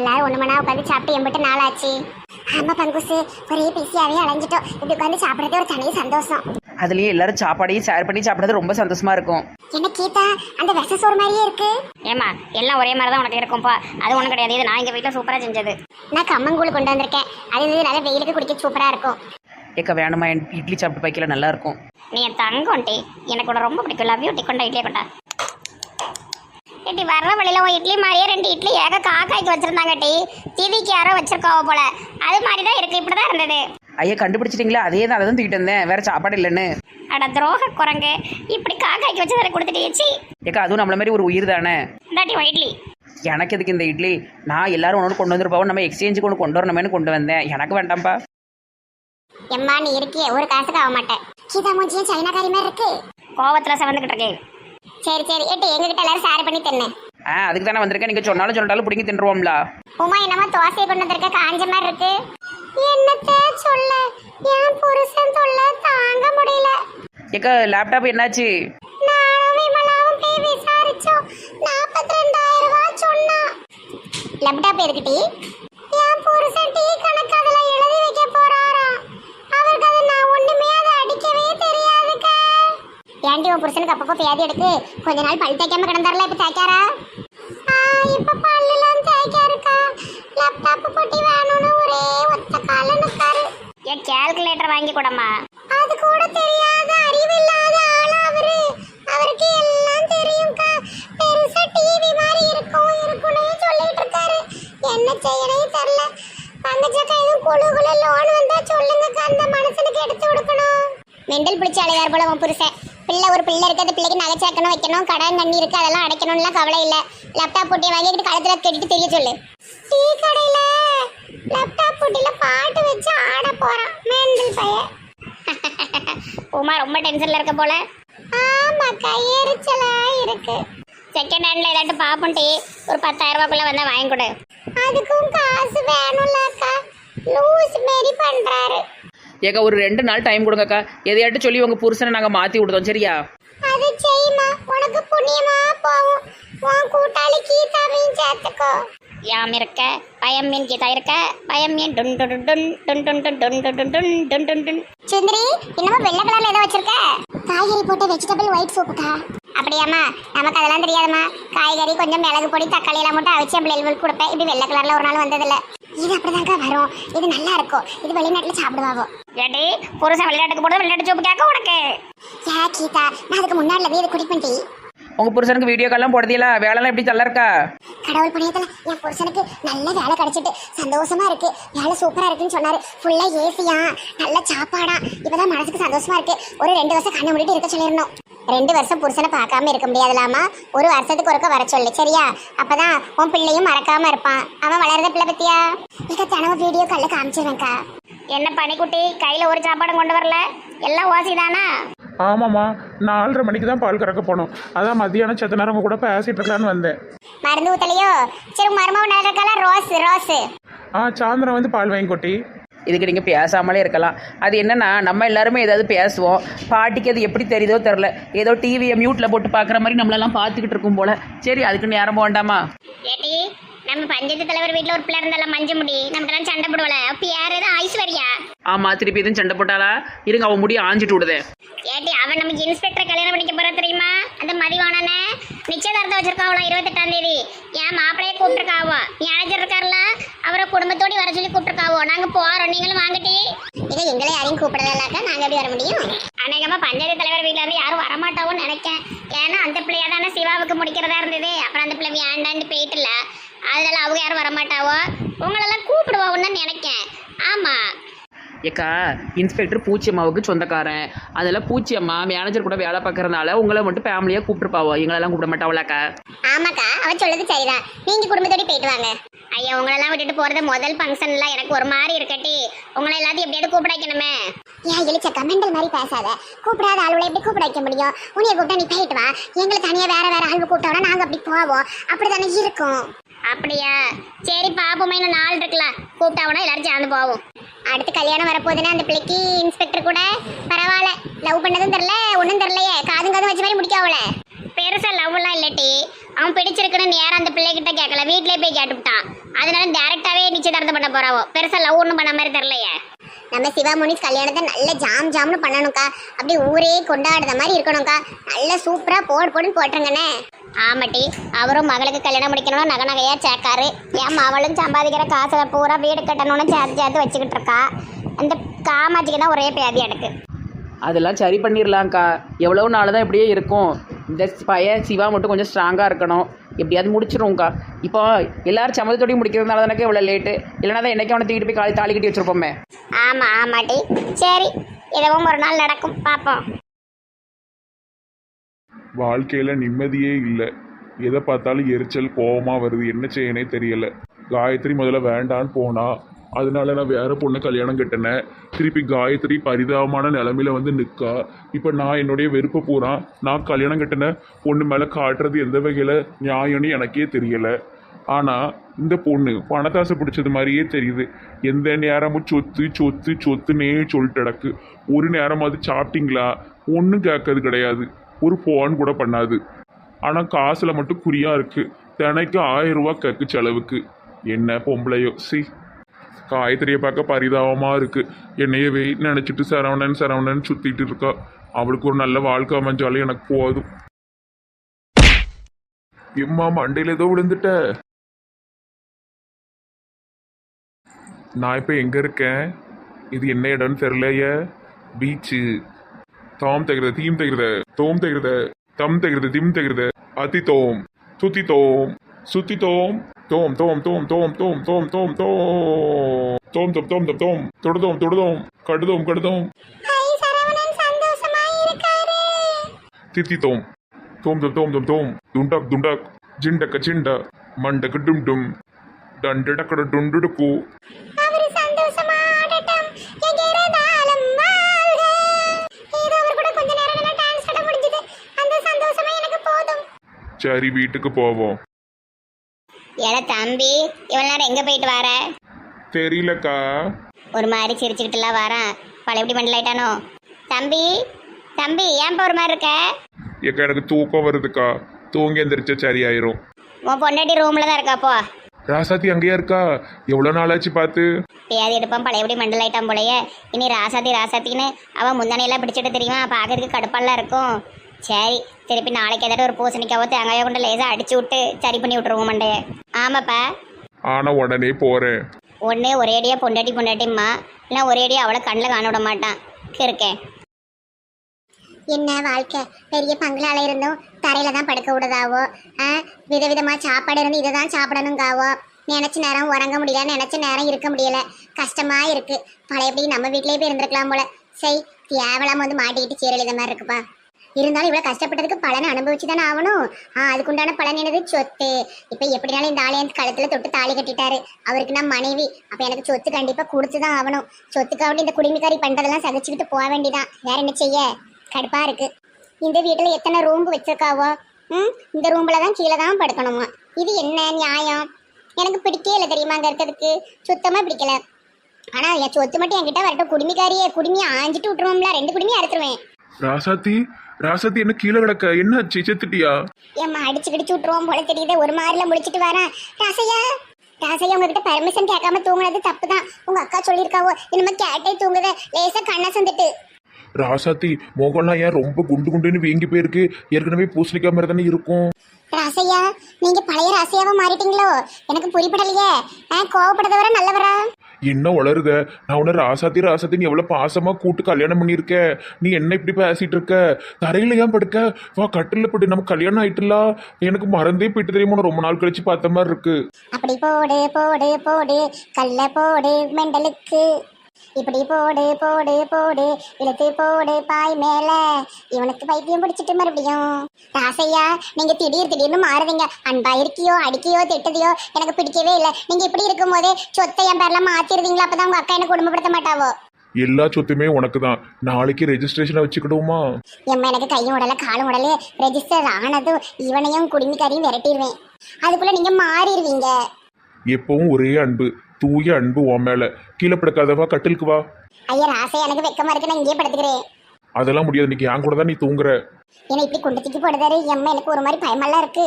எல்லாரும் ஒண்ணு மணா உட்காந்து சாப்பிட்டு எம்பிட்டு நாள் ஆச்சு ஆமா பங்குசு. ஒரே பிஸியாவே அலைஞ்சிட்டோம். இப்படி உட்காந்து சாப்பிடுறது ஒரு தனி சந்தோஷம். அதுலயும் எல்லாரும் சாப்பாடையும் ஷேர் பண்ணி சாப்பிடுறது ரொம்ப சந்தோஷமா இருக்கும். என்ன கீதா? அந்த விஷ சோறு மாதிரியே இருக்கு. ஏமா எல்லாம் ஒரே மாதிரி தான் உனக்கு இருக்கும்ப்பா அது ஒன்றும் கிடையாது. இது நான் எங்கள் வீட்டில் சூப்பராக செஞ்சது. நான் கம்மங்கூழ் கொண்டு வந்திருக்கேன். அது வந்து நல்ல வெயிலுக்கு குடிக்க சூப்பரா இருக்கும். ஏக்கா வேணுமா? என் இட்லி சாப்பிட்டு வைக்கல நல்லா இருக்கும். நீ என் தங்கம் டி எனக்கு உன்னை ரொம்ப பிடிக்கும். லவ் யூ டி கொண்டா இட்லியை கொண்டா. ஏட்டி வர்ற வழியில உன் இட்லி மாதிரியே ரெண்டு இட்லி ஏக காக்காய்க்கு வச்சிருந்தாங்க டி திதிக்கு யாரோ வச்சிருக்காவோ போல. அது மாதிரி தான் இருக்கு இப்படி தான் இருந்தது. ஐயா கண்டுபிடிச்சிட்டீங்களா? அதே தான் அதை தான் தூக்கிட்டு வந்தேன். வேற சாப்பாடு இல்லைன்னு. அட துரோக குரங்கு. இப்படி காக்காய்க்கு வச்சு அதை கொடுத்துட்டேச்சி ஏக்கா அதுவும் நம்மள மாதிரி ஒரு உயிர் தானே? இந்தாட்டி இட்லி. எனக்கு எதுக்கு இந்த இட்லி? நான் எல்லாரும் ஒன்று கொண்டு வந்துருப்போம். நம்ம எக்ஸ்சேஞ்சுக்கு ஒன்று கொண்டு வரணுமேனு கொண்டு வந்தேன். எனக்கு வேண்டாம்ப்பா. எம்மா நீ இருக்கியே. ஒரு காசுக்கு ஆக மாட்டேன். கீதா மூஞ்சியும் சைனாக்காரி மாதிரி இருக்கு. கோவத்தில் செவந்துக்கிட்டு இருக்கு சரி சரி. ஏட்டு எங்ககிட்ட எல்லாரும் ஷேர் பண்ணி தன்னு. ஆ அதுக்கு தானே வந்திருக்கேன். நீங்கள் சொன்னாலும் சொன்னாலும் பிடிங்கி தின்றுவோம்ல. உமா என்னமா தோசை கொண்டு வந்திருக்க காஞ்ச மாதிரி இருக்கு? என்னத்த சொல்ல? என் புருஷன் சொல்ல தாங்க முடியல. ஏக்கா லேப்டாப் என்னாச்சு? நானும் விமலாவும் போய் விசாரிச்சோம். நாற்பத்தி ரெண்டாயிரம் ரூபாய் சொன்னா லேப்டாப் எதுக்கிட்டி என் புருஷன் டீ கணக்கு அதுல எழுதி வைக்க போறாராம் அவருக்கு அது நான் ஒண்ணுமே அதை அடிக்கவே தெரியாதுக்கா ஏன்டி உன் புருஷனுக்கு அப்பப்போ பேதி எடுத்து கொஞ்ச நாள் பல் தேய்க்காம கிடந்தாருல இப்ப தேய்க்காரா? இப்ப பல்லுலாம் தேய்க்காருக்கா. லேப்டாப் போட்டி வேணும்னு ஒரே ஒத்த கால நிற்காரு ஏன் கேல்குலேட்டர் வாங்கி கூடம்மா. அது கூட தெரியாத அறிவில்லாத ஆளா அவரு. அவருக்கு எல்லாம் தெரியும்க்கா. பெருசா டிவி மாதிரி இருக்கும் இருக்கும்னே சொல்லிட்டு இருக்காரு என்ன செய்யணும் தெரியல பங்கஜக்கா எதுவும் குழு குழு லோன் வந்தா சொல்லுங்கக்கா. அந்த மனுஷனுக்கு எடுத்து கொடுக்கணும். மெண்டல் பிடிச்ச அலையார் போல உன் புருஷன்? பிள்ளை ஒரு பிள்ளை இருக்கு அந்த பிள்ளைக்கு நகை சேர்க்கணும் வைக்கணும் கடன் தண்ணி இருக்கு அதெல்லாம் அடைக்கணும்லாம் கவலை இல்ல. லேப்டாப் போட்டி வாங்கிட்டு கழுத்துல கட்டிட்டு தெரிய சொல்லு. டீ கடையில லேப்டாப் போட்டியில பாட்டு வச்சு ஆட போறான். மெண்டல் பையன். உமா ரொம்ப டென்ஷனில் இருக்க போல. ஆமாக்கா எரிச்சலா இருக்கு. செகண்ட் ஹேண்டில் ஏதாட்டு பார்ப்போம் ஒரு பத்தாயிரம் ரூபாய்க்குள்ள வந்தால் வாங்கி கொடு. அதுக்கும் காசு வேணும்லக்கா லூஸ் மாரி பண்றாரு. ஏக்கா ஒரு ரெண்டு நாள் டைம் கொடுங்கக்கா எதையாட்டு சொல்லி உங்கள் புருஷனை நாங்கள் மாற்றி விடுதோம் சரியா அது செய்யுமா உனக்கு புண்ணியமா போகும் உன் கூட்டாளி கீதாவையும் சேர்த்துக்கோ யாம் இருக்க பயம் மீன் கீதா இருக்க பயம் மீன் டுன் டுன் டுன் டுன் டுன் டுன் டுன் டுன் டுன் டுன் டுன் டுன் டுன் சுந்தரி இன்னமும் வெள்ளை கலர்ல ஏதோ வச்சிருக்க காய்கறி போட்ட வெஜிடபிள் ஒயிட் சூப்புக்கா அப்படியாம்மா? நமக்கு அதெல்லாம் தெரியாதும்மா. காய்கறி கொஞ்சம் மிளகு பொடி தக்காளி எல்லாம் மட்டும் அவிச்சு பிள்ளைகளுக்கு கொடுப்பேன். இப்படி வெள்ளை கலர்ல ஒரு நாள் வந்ததில்ல. இது அப்படிதான்க்கா வரும். இது நல்லா இருக்கும். இது வெளிநாட்டுல சாப்பிடுவாவோ ஏடி புருஷன் விளையாட்டுக்கு போடுறது விளையாட்டு சோப்பு கேட்க உனக்கு. ஏ கீதா நான் அதுக்கு முன்னாடி வீடு குடிப்பேன் டீ உங்கள் புருஷனுக்கு வீடியோ கால்லாம் போடுறீங்களா வேலைலாம் எப்படி நல்லா இருக்கா? கடவுள் புண்ணியத்துல என் புருஷனுக்கு நல்ல வேலை கிடைச்சிட்டு சந்தோஷமா இருக்கு. வேலை சூப்பரா இருக்குன்னு சொன்னாரு. ஃபுல்லா ஏசியா நல்ல சாப்பாடா. இப்பதான் மனசுக்கு சந்தோஷமா இருக்கு. ஒரு ரெண்டு வருஷம் கண்ணை மூடிட்டு இருக்க சொல்லிருந்தோம் ரெண்டு வருஷம் புருஷனை பார்க்காம இருக்க முடியாதுலாமா? ஒரு வருஷத்துக்கு ஒருக்க வர சொல்லு சரியா? அப்பதான் உன் பிள்ளையும் மறக்காம இருப்பான். அவன் வளர்ந்த பிள்ளை பத்தியா? இக்க தினமும் வீடியோ கல்ல காமிச்சிருவேன்க்கா. என்ன பனிக்குட்டி கையில் ஒரு சாப்பாடும் கொண்டு வரல? எல்லாம் ஓசி தானா ஆமாம்மா நாலரை மணிக்கு தான் பால் கறக்க போனோம். அதான் மத்தியானம் செத்த நேரம் உங்க கூட பேசிட்டு இருக்கலான்னு வந்தேன். மருந்து ஊத்தலையோ? சரி மருமக நடக்கல ரோஸ் ரோஸ். ஆ சாயந்தரம் வந்து பால் வாங்கி கொட்டி. இதுக்கு நீங்கள் பேசாமலே இருக்கலாம். அது என்னன்னா நம்ம எல்லாருமே ஏதாவது பேசுவோம். பாட்டிக்கு அது எப்படி தெரியுதோ தெரில ஏதோ டிவியை மியூட்டில் போட்டு பார்க்குற மாதிரி நம்மளெல்லாம் பார்த்துக்கிட்டு இருக்கும் போல. சரி அதுக்கு நேரம் வேண்டாமா? ஏடி நம்ம பஞ்சாயத்து தலைவர் வீட்டில் ஒரு பிள்ளை இருந்தால மஞ்ச முடி. நம்மகிட்ட சண்டை போடுவல அப்போ யார் எதுவும் ஐஸ்வர்யா ஆமாம் திருப்பி எதுவும் சண்டை போட்டாளா? இருங்க அவன் முடிய ஆஞ்சிட்டு விடுதே. ஏடி அவன் நமக்கு இன்ஸ்பெக்டர் கல்யாணம் பண்ணிக்க போற தெரியுமா? அந்த மதிவானனே நிச்சயதார்த்தம் வச்சிருக்காவளா இருபத்தெட்டாம் தேதி. என் மாப்பிளைய கூப்பிட்டுருக்காவோ மேனேஜர் இருக்கார்ல அவரை குடும்பத்தோடி வர சொல்லி கூப்பிட்டுருக்காவோ நாங்க போறோம். நீங்களும் வாங்கிட்டு. இதை எங்களை யாரையும் கூப்பிடலாக்கா நாங்க எப்படி வர முடியும்? அநேகமா பஞ்சாயத்து தலைவர் வீட்ல இருந்து யாரும் வரமாட்டாவோன்னு நினைக்கேன். ஏன்னா அந்த பிள்ளையா தானே சிவாவுக்கு முடிக்கிறதா இருந்தது அப்புறம் அந்த பிள்ளை வேண்டான்னு போயிட்டுல அதனால அவங்க யாரும் வரமாட்டாவோ உங்களெல்லாம் கூப்பிடுவாங்கன்னு தான் நினைக்கேன் ஆமா ஏக்கா இன்ஸ்பெக்டர் பூச்சியம்மாவுக்கு சொந்தக்காரன். அதில் பூச்சி அம்மா மேனேஜர் கூட வேலை பார்க்கறதுனால உங்களை மட்டும் ஃபேமிலியாக கூப்பிட்டுருப்பாவோ? எங்களெல்லாம் கூப்பிட மாட்டாவலாக்கா ஆமாக்கா அவ சொல்லுது சரிதான். நீங்க குடும்பத்தோட போயிட்டு வாங்க. ஐயா உங்களெல்லாம் விட்டுட்டு போறது முதல் ஃபங்க்ஷன்ல எனக்கு ஒரு மாதிரி இருக்கட்டி. உங்களை எல்லாத்தையும் எப்படியாவது கூப்பிட வைக்கணுமே. ஏன் இழிச்ச கமெண்டல் மாதிரி பேசாத. கூப்பிடாத ஆளுகளை எப்படி கூப்பிட வைக்க முடியும்? உன்னைய கூப்பிட்டா நீ போயிட்டு வா. எங்களை தனியாக வேற வேற ஆள் கூப்பிட்டோட நாங்கள் அப்படி போவோம். அப்படி தானே இருக்கும். அப்படியா? சரி பாப்போமே இன்னும் நாள் இருக்கலாம் கூப்பிட்டாவோனா எல்லாரும் சேர்ந்து போவோம். அடுத்து கல்யாணம் வரப்போகுதுன்னா அந்த பிள்ளைக்கு இன்ஸ்பெக்டர் கூட பரவாயில்ல. லவ் பண்ணதும் தெரில ஒன்றும் தெரிலையே காதும் காதும் வச்ச மாதிரி முடிக்காவல. பெருசா லவ் எல்லாம் இல்லட்டி. அவன் பிடிச்சிருக்குன்னு நேரம் அந்த பிள்ளைகிட்ட கேட்கல. வீட்டிலே போய் கேட்டுவிட்டான். அதனால டேரெக்டாகவே நிச்சயதார்த்தம் பண்ண போகிறாவோ பெருசா லவ் ஒன்றும் பண்ண மாதிரி தெரிலையே நம்ம சிவா முனிஸ் கல்யாணத்தை நல்ல ஜாம் ஜாம்னு பண்ணணும்க்கா. அப்படி ஊரே கொண்டாடுற மாதிரி இருக்கணும்க்கா. நல்ல சூப்பரா போடு போடுன்னு போட்டுருங்கண்ணே. ஆமாட்டி அவரும் மகளுக்கு கல்யாணம் முடிக்கணும் நகை நகையா சேர்க்காரு. ஏன் அவளும் சம்பாதிக்கிற காசை பூரா வீடு கட்டணும்னு சேர்த்து சேர்த்து வச்சுக்கிட்டு இருக்கா. அந்த காமாட்சிக்கு தான் ஒரே பேதி எனக்கு. அதெல்லாம் சரி பண்ணிடலாம்க்கா எவ்வளோ நாள் தான் இப்படியே இருக்கும். இந்த பையன் சிவா மட்டும் கொஞ்சம் ஸ்ட்ராங்காக இருக்கணும். எப்படியாவது முடிச்சிருவோம்க்கா. இப்போ எல்லாரும் சம்மதத்தோடய முடிக்கிறதுனால தானே இவ்வளோ லேட்டு இல்லைனா தான் என்னைக்கு அவனை தூக்கிட்டு போய் காலி தாலி கட்டி வச்சிருப்போமே. ஆமா ஆமாட்டி சரி எதுவும் ஒரு நாள் நடக்கும். பார்ப்போம் வாழ்க்கையில் நிம்மதியே இல்லை. எதை பார்த்தாலும் எரிச்சல் கோவமாக வருது. என்ன செய்யனே தெரியல. காயத்ரி முதல்ல வேண்டான்னு போனா அதனால நான் வேற பொண்ணு கல்யாணம் கட்டினேன். திருப்பி காயத்ரி பரிதாபமான நிலமையில வந்து நிற்கா இப்போ நான் என்னுடைய வெறுப்பை பூரா நான் கல்யாணம் கட்டின பொண்ணு மேலே காட்டுறது எந்த வகையில் நியாயம்னு எனக்கே தெரியலை. ஆனால் இந்த பொண்ணு பணத்தாசை பிடிச்சது மாதிரியே தெரியுது. எந்த நேரமும் சொத்து சொத்து சொத்துன்னே சொல்லிட்டு கிடக்கு. ஒரு நேரமாவது சாப்பிட்டீங்களா? ஒன்றும் கேட்கறது கிடையாது. ஒரு ஃபோன் கூட பண்ணாது. ஆனால் காசில் மட்டும் குறியாக இருக்குது தினைக்கு ஆயிரம் ரூபா கேக்கு செலவுக்கு. என்ன பொம்பளையோ? சி. காயத்ரியை பார்க்க பரிதாபமாக இருக்குது என்னையே வெயிட் நினச்சிட்டு சரவணன் சரவணன் சுற்றிட்டு இருக்கா. அவளுக்கு ஒரு நல்ல வாழ்க்கை அமைஞ்சாலும் எனக்கு போதும். எம்மா மண்டையில் ஏதோ விழுந்துட்ட. நான் இப்போ எங்கே இருக்கேன்? இது என்ன இடம்னு தெரிலையே பீச்சு தாம் தகிறத தீம் தகிறத தோம் தகிறத தம் தகிறத திம் தகிறத அதி தோம் சுத்தி தோம் சுத்தி தோம் தோம் தோம் தோம் தோம் தோம் தோம் தோம் தோம் தோம் தோம் தோம் தோம் தோம் தொடுதோம் தொடுதோம் கடுதோம் கடுதோம் தித்தி தோம் தோம் தோம் தோம் தோம் தோம் துண்டக் துண்டக் ஜிண்டக்க ஜிண்ட மண்டக்கு டும் டும் டண்டடக்கட டுண்டுடுக்கு அவரு சந்தோஷமா ஆடட்டும் எங்க இருந்தாலும் வாழ்க ஏதோ அவர் கூட கொஞ்ச நேரம் நல்லா டான்ஸ் ஆட முடிஞ்சது அந்த சந்தோஷமா எனக்கு போதும் சரி வீட்டுக்கு போவோம் ஏல தம்பி இவ்வளோ நேரம் எங்கே போயிட்டு வர? தெரியலக்கா. ஒரு மாதிரி சிரிச்சுக்கிட்டுலாம் வரேன். பழையபடி பண்ணலாயிட்டானோ தம்பி தம்பி ஏன்பா ஒரு மாதிரி இருக்க? ஏக்கா எனக்கு தூக்கம் வருதுக்கா. தூங்கி எந்திரிச்சா சரியாயிரும். உன் பொண்டாட்டி ரூமில் தான் இருக்காப்போ ராசாத்தி அங்கேயா இருக்கா? எவ்வளோ நாளாச்சு பார்த்து? பேதி எடுப்பான் பழையபடி மண்டலாயிட்டான் போலயே. இனி ராசாத்தி ராசாத்தின்னு அவன் முந்தானையெல்லாம் பிடிச்சிட்டு தெரியுமா? பார்க்கறதுக்கு கடுப்பெல்லாம் இருக்கும். சரி திருப்பி நாளைக்கு ஏதாட்டும் ஒரு பூசணிக்காவோ தேங்காயோ கொண்டு லேசாக அடிச்சு விட்டு சரி பண்ணி விட்ருவோம் மண்டையை. ஆமாப்பா. ஆனா உடனே போறேன். ஒன்று ஒரேடியாக பொண்டாட்டி பொண்டாட்டிம்மா. இல்லை ஒரேடியாக அவளை கண்ணில் காண விட மாட்டான். இருக்கேன். என்ன வாழ்க்கை? பெரிய பங்களால இருந்தும் தரையில தான் படுக்க விடுதாவோ? ஆ, விதவிதமா சாப்பாடு இருந்து இதை தான் சாப்பிடணுங்காவோ? நினைச்ச நேரம் உறங்க முடியல நினைச்ச நேரம் இருக்க முடியல. கஷ்டமா இருக்கு. பழையபடி நம்ம வீட்லயே போய் இருந்திருக்கலாம் போல. சரி தேவலாம வந்து மாட்டிக்கிட்டு சீரழித மாதிரி இருக்குப்பா. இருந்தாலும் இவ்வளோ கஷ்டப்பட்டதுக்கு பலனை அனுபவிச்சு தானே ஆகணும். ஆ அதுக்குண்டான பலன் என்னது? சொத்து. இப்ப எப்படினாலும் இந்த ஆலயம் கழுத்துல தொட்டு தாலி கட்டிட்டாரு. அவருக்கு நான் மனைவி. அப்ப எனக்கு சொத்து கண்டிப்பா கொடுத்துதான் ஆகணும். சொத்துக்காவட்டி இந்த குடிமிக்காரி பண்றதெல்லாம் சகிச்சுக்கிட்டு போக வேண்டிதான் வேற என்ன செய்ய? கடுப்பா இருக்கு. இந்த வீட்டுல எத்தனை ரூம் வச்சிருக்காவோ? ம் இந்த ரூம்ல தான் கீழே தான் படுக்கணுமா? இது என்ன நியாயம்? எனக்கு பிடிக்கவே இல்லை தெரியுமா அங்க இருக்கிறதுக்கு? சுத்தமா பிடிக்கல. ஆனா என் சொத்து மட்டும் என்கிட்ட வரட்டும். குடுமிக்காரியே குடுமியை ஆஞ்சிட்டு விட்டுருவோம்ல. ரெண்டு குடுமையை அறுத்துருவேன். ராசாத்தி ராசாத்தி என்ன கீழே கிடக்க? என்ன செத்துட்டியா? ஏம்மா அடிச்சு கிடிச்சு விட்டுருவோம் போல தெரியுது. ஒரு மாதிரில முடிச்சிட்டு வரேன். ராசையா? ராசையா உங்ககிட்ட பெர்மிஷன் கேட்காம தூங்குனது தப்பு தான் உங்க அக்கா சொல்லியிருக்காவோ? இனிமே கேட்டே தூங்குத. லேசா கண்ணை சந்துட்டு ராசாத்தி முகம்லாம் ஏன் ரொம்ப குண்டு குண்டுன்னு வீங்கி போயிருக்கு? ஏற்கனவே பூசணிக்காய் மாதிரி தானே இருக்கும். ராசையா நீங்க பழைய ராசையாவா மாறிட்டீங்களோ? எனக்கு புரிப்படலையே ஆ கோவப்படாதவரா நல்லவரா? என்ன வளருத நான் உன்ன ராசாத்தி நீ எவ்வளவு பாசமா கூட்டு கல்யாணம் பண்ணியிருக்க. நீ என்ன இப்படி பேசிட்டு இருக்க தரையில ஏன் படுக்க? வா கட்டில பட்டு நம்ம கல்யாணம் ஆயிட்டுல? எனக்கு மறந்தே போயிட்டு தெரியுமா? ரொம்ப நாள் கழிச்சு பார்த்த மாதிரி இருக்கு. அப்படி போடு போடு போடு. கல்ல போடு மெண்டலுக்கு. இப்படி போடு போடு போடு. இழுத்து போடு பாய் மேல. இவனுக்கு பைத்தியம் பிடிச்சிட்டு மறுபடியும். ராசையா நீங்க திடீர் திடீர்னு மாறுவீங்க. அன்பா இருக்கியோ அடிக்கியோ திட்டதையோ எனக்கு பிடிக்கவே இல்லை. நீங்க இப்படி இருக்கும் போதே சொத்தை என் பேர்ல மாத்திருந்தீங்களா அப்பதான் உங்க அக்கா என்ன குடும்பப்படுத்த மாட்டாவோ? எல்லா சொத்துமே உனக்கு தான் நாளைக்கு ரெஜிஸ்ட்ரேஷனை வச்சுக்கிடுவோமா? எம்மா எனக்கு கையும் உடல காலும் உடல ரெஜிஸ்டர் ஆனதும் இவனையும் குடுமிக்காரையும் விரட்டிடுவேன் அதுக்குள்ள நீங்க மாறிடுவீங்க. எப்பவும் ஒரே அன்பு. தூய அன்பு உன் மேல. கீழே படுக்காதவா கட்டிலுக்கு வா. ஐயா ராசை எனக்கு வெக்கமா இருக்கு நான் இங்கேயே படுத்துக்கிறேன். அதெல்லாம் முடியாது இன்னைக்கு என் கூட தான் நீ தூங்குற. ஏன்னா இப்படி குண்டு தூக்கி போடுதாரு எம்மா எனக்கு ஒரு மாதிரி பயமெல்லாம் இருக்கு.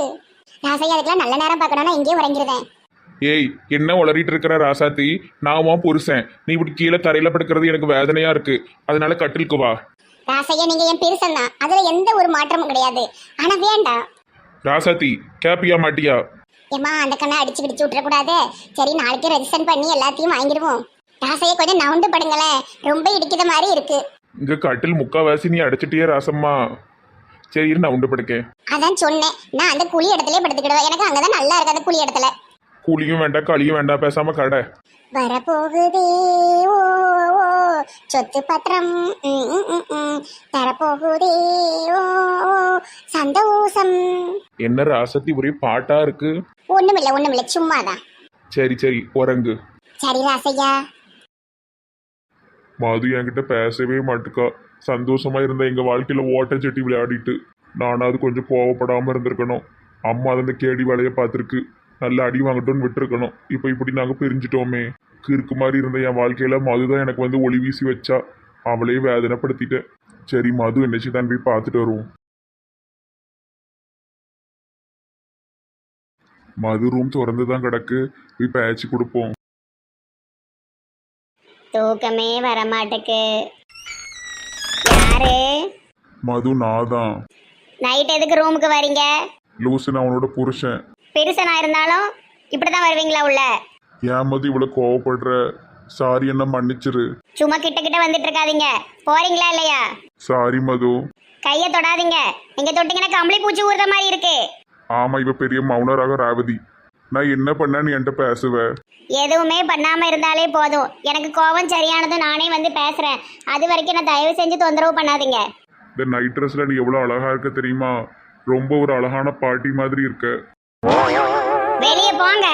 ராசையா அதுக்கெல்லாம் நல்ல நேரம் பார்க்கணும்னா இங்கேயே உறங்கிருந்தேன் ஏய் என்ன உளறிட்டு இருக்கிற ராசாத்தி? நான் உன் புருஷன். நீ இப்படி கீழே தரையில படுக்கிறது எனக்கு வேதனையா இருக்கு. அதனால கட்டிலுக்கு வா. ராசையா நீங்க என் பெருசன் தான். அதுல எந்த ஒரு மாற்றமும் கிடையாது. ஆனா வேண்டாம். ராசாத்தி கேப்பியா மாட்டியா? ஏமா அந்த கண்ணை அடிச்சு பிடிச்சு விட்டுறக்கூடாது. சரி நாளைக்கு ரெஜிஸ்டர் பண்ணி எல்லாத்தையும் வாங்கிடுவோம். ராசையை கொஞ்சம் நவுண்டு படுங்களேன். ரொம்ப இடிக்கிற மாதிரி இருக்கு. இங்க கட்டில் முக்காவாசி நீ அடைச்சிட்டியே ராசம்மா. சரி இரு நான் உண்டு படுக்கேன் அதான் சொன்னேன். நான் அந்த குழி இடத்துல படுத்துக்கிடுவேன். எனக்கு அங்கதான் நல்லா இருக்கு அந்த குழி இடத்துல. கூலியும் வேண்டாம் களியும் வேண்டாம் பேசாம கடை. வரப்போகுதே ஓ ஓ சொத்து பத்திரம் ம், ம், ம், ம். தரப்போகுதே ஓ ஓ சந்தோஷம் என்ன ராசத்தி ஒரே பாட்டா இருக்கு? ஒண்ணுமில்ல ஒண்ணுமில்ல சும்மாதான். சரி சரி உறங்கு. சரி ராசையா. மது என்கிட்ட பேசவே மாட்டுக்கா. சந்தோஷமா இருந்த எங்க வாழ்க்கையில ஓட்ட செட்டி விளையாடிட்டு. நானாவது கொஞ்சம் கோவப்படாம இருந்திருக்கணும். அம்மா அது அந்த கேடி வேலையை பார்த்துருக்கு. நல்ல அடி வாங்கட்டும்னு விட்டுருக்கணும். இப்போ இப்படி நாங்க பிரிஞ்சிட்டோமே. கிறுக்கு மாதிரி இருந்த என் வாழ்க்கையில மது தான் எனக்கு வந்து ஒளி வீசி வச்சா. அவளே வேதனைப்படுத்திட்டேன். சரி மது என்னச்சு தான் போய் பார்த்துட்டு வருவோம். மது ரூம் திறந்து தான் கிடக்கு. போய் பேச்சு கொடுப்போம். தூக்கமே வர மாட்டேக்கு யாரு? மது நான் தான். நைட் எதுக்கு ரூமுக்கு வரீங்க? லூசு நான் அவனோட புருஷன். பெருசனா இருந்தாலும் இப்படிதான் வருவீங்களா உள்ள? ஏன் மது இவ்வளவு கோவப்படுற? சாரி என்ன மன்னிச்சிரு. சும்மா கிட்ட கிட்ட வந்துட்டு இருக்காதீங்க போறீங்களா இல்லையா? சாரி மது. கைய தொடாதீங்க. நீங்க தொட்டீங்கன்னா கம்பளி பூச்சி ஊறுற மாதிரி இருக்கு. ஆமா இவ பெரிய மௌனராக ராவதி. நான் என்ன பண்ண நீ என்கிட்ட பேசுவ? எதுவுமே பண்ணாம இருந்தாலே போதும். எனக்கு கோபம் சரியானதும் நானே வந்து பேசுறேன். அது வரைக்கும் நான் தயவு செஞ்சு தொந்தரவு பண்ணாதீங்க. இந்த நைட் ட்ரெஸ்ல நீ எவ்வளவு அழகா இருக்க தெரியுமா? ரொம்ப ஒரு அழகான பாட்டி மாதிரி இருக்க. போங்க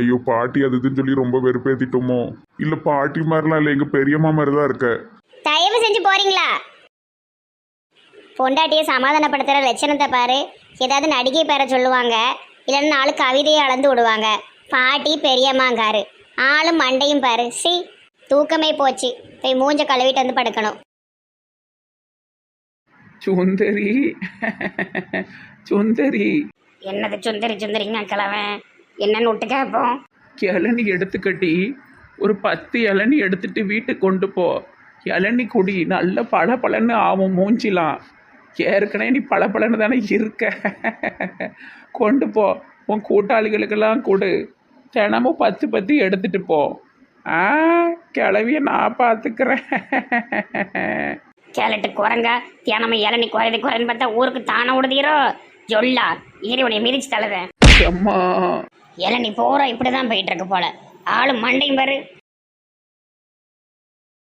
ஐயோ பாட்டி அது இதுன்னு சொல்லி ரொம்ப வெறுப்பேத்திட்டோமோ. இல்ல பாட்டி மாதிரிலாம் இல்ல எங்க பெரியம்மா மாதிரி தான் இருக்க. தயவு செஞ்சு போறீங்களா? பொண்டாட்டியை சமாதானப்படுத்துற லட்சணத்தை பாரு. ஏதாவது நடிகை பெற சொல்லுவாங்க. இல்லைன்னா நாலு கவிதையை அளந்து விடுவாங்க. பாட்டி பெரியம்மாங்காரு. ஆளும் மண்டையும் பாரு. சி தூக்கமே போச்சு. போய் மூஞ்ச கழுவிட்டு வந்து படுக்கணும். சுந்தரி. சுந்தரி. என்னது சுந்தரி சுந்தரிங்க கிழவன். என்னன்னு விட்டு கேட்போம். இளநி எடுத்துக்கட்டி ஒரு பத்து இளநி எடுத்துட்டு வீட்டுக்கு கொண்டு போ. இளநி குடி நல்ல பளபளன்னு ஆகும் மூஞ்சிலாம். ஏற்கனவே நீ பளபளன்னு தானே இருக்க. கொண்டு போ. உன் கூட்டாளிகளுக்கெல்லாம் கொடு. தினமும் பத்து பத்து எடுத்துட்டு போ. ஆ கிளவிய நான் பார்த்துக்கிறேன் கேளட்டு குரங்க. தியானம இளநி குறையுது குறைன்னு பார்த்தா ஊருக்கு தானே விடுதீரோ? ஜொல்லா ஈரி உடைய மிதிச்சு தழுத அம்மா. இளநி போற இப்படிதான் போயிட்டு இருக்கு போல. ஆளு மண்டையும் பாரு.